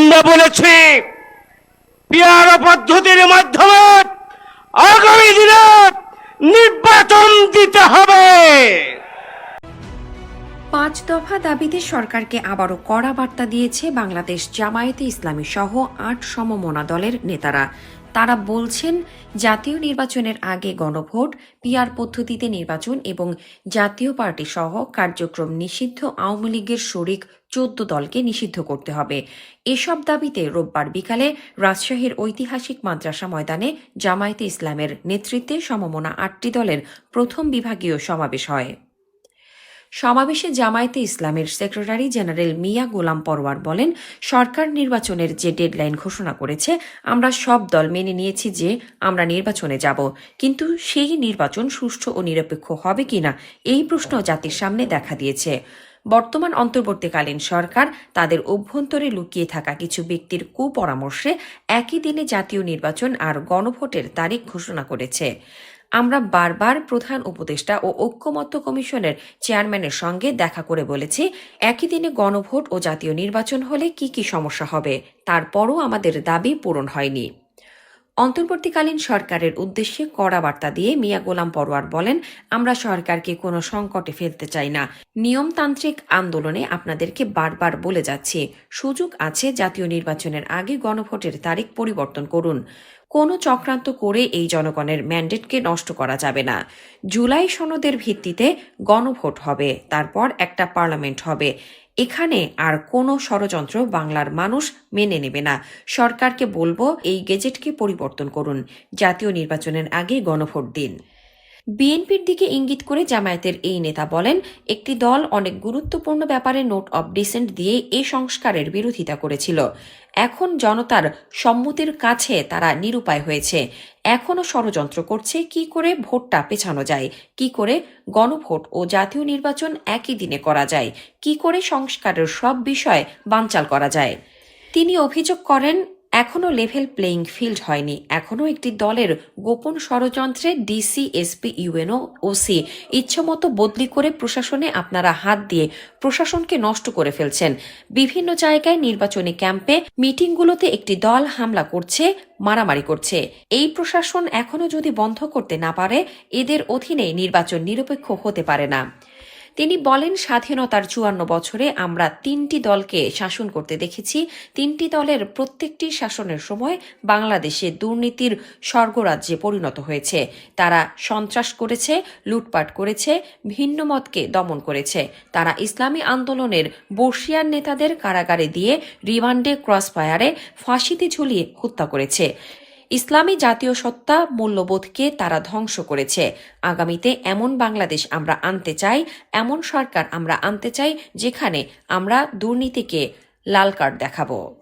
আমরা বলেছি, পিয়ার পদ্ধতির মাধ্যমে আগামী দিনে নির্বাচন দিতে হবে। পাঁচ দফা দাবিতে সরকারকে আবারও কড়া বার্তা দিয়েছে বাংলাদেশ জামায়াতে ইসলামী সহ আট সমমনা দলের নেতারা। তারা বলছেন, জাতীয় নির্বাচনের আগে গণভোট, পিআর পদ্ধতিতে নির্বাচন এবং জাতীয় পার্টি সহ কার্যক্রম নিষিদ্ধ আওয়ামী লীগের শরিক চোদ্দ দলকে নিষিদ্ধ করতে হবে। এসব দাবিতে রোববার বিকালে রাজশাহীর ঐতিহাসিক মাদ্রাসা ময়দানে জামায়াতে ইসলামের নেতৃত্বে সমমনা আটটি দলের প্রথম বিভাগীয় সমাবেশ হয়। সমাবেশে জামায়াতে ইসলামের সেক্রেটারি জেনারেল মিয়া গোলাম পরওয়ার বলেন, সরকার নির্বাচনের যে ডেডলাইন ঘোষণা করেছে, আমরা সব দল মেনে নিয়েছি যে আমরা নির্বাচনে যাব। কিন্তু সেই নির্বাচন সুষ্ঠু ও নিরপেক্ষ হবে কিনা এই প্রশ্ন জাতির সামনে দেখা দিয়েছে। বর্তমান অন্তর্বর্তীকালীন সরকার তাদের অভ্যন্তরে লুকিয়ে থাকা কিছু ব্যক্তির কুপরামর্শে একই দিনে জাতীয় নির্বাচন আর গণভোটের তারিখ ঘোষণা করেছে। আমরা বারবার প্রধান উপদেষ্টা ও ঐক্যমত্য কমিশনের চেয়ারম্যানের সঙ্গে দেখা করে বলেছি, একই দিনে গণভোট ও জাতীয় নির্বাচন হলে কি কি সমস্যা হবে, তারপরও আমাদের দাবি পূরণ হয়নি। অন্তর্বর্তীকালীন সরকারের উদ্দেশ্যে কড়া বার্তা দিয়ে মিয়া গোলাম পরোয়ার বলেন, আমরা সরকারকে কোনো সংকটে ফেলতে চাই না। নিয়মতান্ত্রিক আন্দোলনে আপনাদেরকে বারবার বলে যাচ্ছি, সুযোগ আছে জাতীয় নির্বাচনের আগে গণভোটের তারিখ পরিবর্তন করুন। কোনো চক্রান্ত করে এই জনগণের ম্যান্ডেটকে নষ্ট করা যাবে না। জুলাই সনদের ভিত্তিতে গণভোট হবে, তারপর একটা পার্লামেন্ট হবে। এখানে আর কোনো ষড়যন্ত্র বাংলার মানুষ মেনে নেবে না। সরকারকে বলব, এই গেজেটকে পরিবর্তন করুন। জাতীয় নির্বাচনের আগে গণভোট দিন। বিএনপির দিকে ইঙ্গিত করে জামায়াতের এই নেতা বলেন, একটি দল অনেক গুরুত্বপূর্ণ ব্যাপারে নোট অব ডিসেন্ট দিয়ে এ সংস্কারের বিরোধিতা করেছিল। এখন জনতার সম্মতির কাছে তারা নিরুপায় হয়েছে। এখনও ষড়যন্ত্র করছে, কি করে ভোটটা পেছানো যায়, কি করে গণভোট ও জাতীয় নির্বাচন একই দিনে করা যায়, কি করে সংস্কারের সব বিষয় বানচাল করা যায়। তিনি অভিযোগ করেন এখনও লেভেল প্লেইং ফিল্ড হয়নি। এখনও একটি দলের গোপন ষড়যন্ত্রে ডিসি এসপি ইউএনও ওসি ইচ্ছামতো বদলি করে প্রশাসনে আপনারা হাত দিয়ে প্রশাসনকে নষ্ট করে ফেলছেন। বিভিন্ন জায়গায় নির্বাচনী ক্যাম্পে মিটিংগুলোতে একটি দল হামলা করছে, মারামারি করছে। এই প্রশাসন এখনও যদি বন্ধ করতে না পারে, এদের অধীনে নির্বাচন নিরপেক্ষ হতে পারে না। তিনি বলেন, স্বাধীনতার চুয়ান্ন বছরে আমরা তিনটি দলকে শাসন করতে দেখেছি। তিনটি দলের প্রত্যেকটি শাসনের সময় বাংলাদেশে দুর্নীতির স্বর্গরাজ্যে পরিণত হয়েছে। তারা সন্ত্রাস করেছে, লুটপাট করেছে, ভিন্ন মতকে দমন করেছে। তারা ইসলামী আন্দোলনের বর্ষিয়ার নেতাদের কারাগারে দিয়ে রিমান্ডে ক্রসফায়ারে ফাঁসিতে ঝুলিয়ে হত্যা করেছে। ইসলামী জাতীয় সত্তা মূল্যবোধকে তারা ধ্বংস করেছে। আগামীতে এমন বাংলাদেশ আমরা আনতে চাই, এমন সরকার আমরা আনতে চাই, যেখানে আমরা দুর্নীতিকে লাল কার্ড দেখাবো।